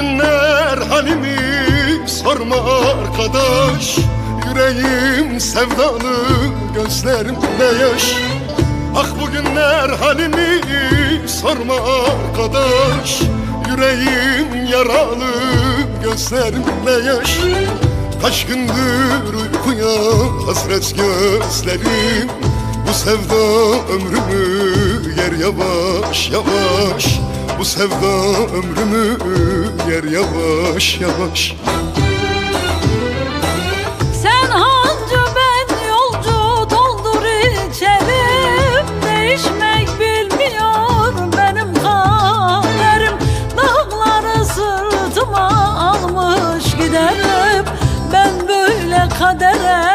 bugünler halimi sorma arkadaş. Yüreğim sevdalı gözlerimde yaş Ah bugünler halimi sorma arkadaş. Yüreğim yaralı gözlerimde yaş Kaç gündür uykuya hasret gözlerim. Bu sevda ömrümü yer yavaş yavaş. Bu sevda ömrümü yer yavaş yavaş. Sen hancı ben yolcu doldur içerim Değişmek bilmiyor benim kaderim. Dağları sırtıma almış giderim. Ben böyle kadere